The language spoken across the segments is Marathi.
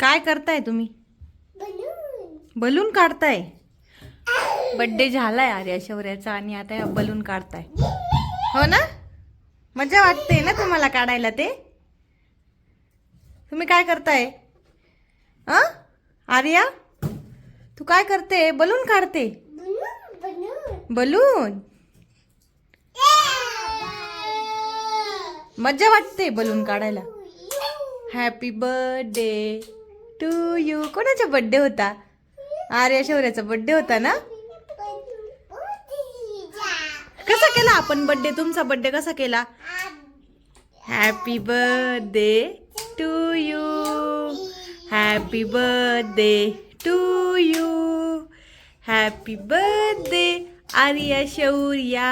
काय करताय तुम्ही? बलून काढताय? बड्डे झालाय आर्या शौर्याचा आणि आता या बलून काढताय. हो ना? मजा वाटते ना तुम्हाला काढायला ते? तुम्ही काय करताय? अ? आर्या? तू काय करते? बलून काढते? बलून? मजा वाटते बलून काढायला. Happy birthday to you. कोणाचा बर्थडे होता? आर्या शौर्याचा बर्थडे होता ना? कसा केला आपण बर्थडे तुमचा बर्थडे कसा केला? Happy birthday to you happy birthday to you happy birthday Arya Shaurya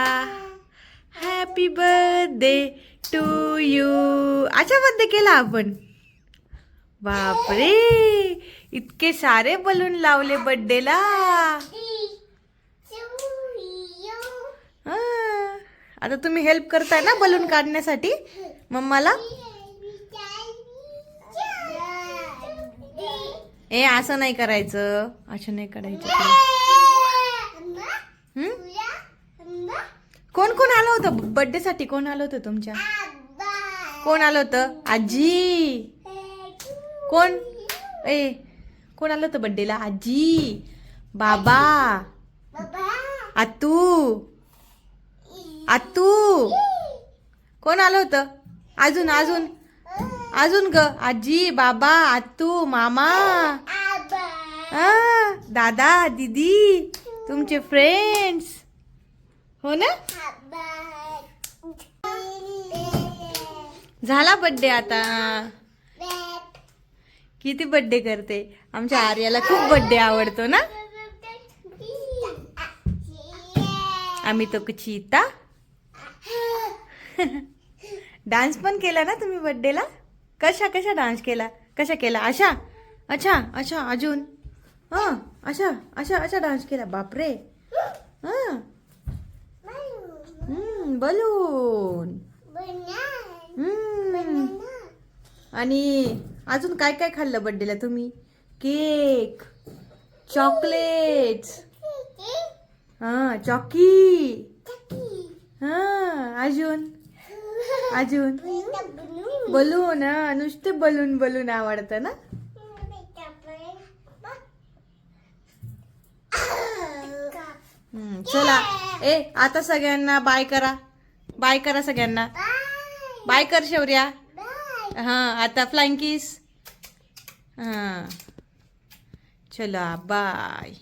happy birthday to you अच्छा बर्थडे केला आपण. बापरे! इतके सारे बलून लावले बड्डेला आता तुम्ही हेल्प करताय ना बलून काढण्यासाठी? मम्माला? ए असं नाही करायचं. असं नाही करायचं. कोण कोण आलं होतं? बड्डेसाठी कोण आलं होतं तुमच्या? कोण आलं होतं? आजी. कोण? ए कोण आलं होतं बड्डेला आजी बाबा आतू आतू. कोण आलं होतं? अजून अजून. अजून ग. आजी बाबा आतू मामा. आ, दादा दीदी तुमचे फ्रेंड्स हो ना? झाला बड्डे आता. किती बर्थडे करते? आमच्या आर्याला खूप बर्थडे आवडतो ना? आम्ही तो कुचिता डान्स पण केला ना तुम्ही बर्थडेला कशा कशा डान्स केला? कशा केला? अशा? अच्छा अच्छा अजून? हां अशा अशा अशा डान्स केला. बापरे. हां. हम्म, बलून. आणि अजून काय काय खाल्लं बड्डेला तुम्ही? केक चॉकलेट्स हा चॉकी. हा अजून? अजून? बलून हा नुसते बलून बलून आवडतं ना? चला. ए आता सगळ्यांना बाय करा. बाय करा सगळ्यांना. बाय कर शौर्या. हां आता फ्लाइंग किस हां. चला बाय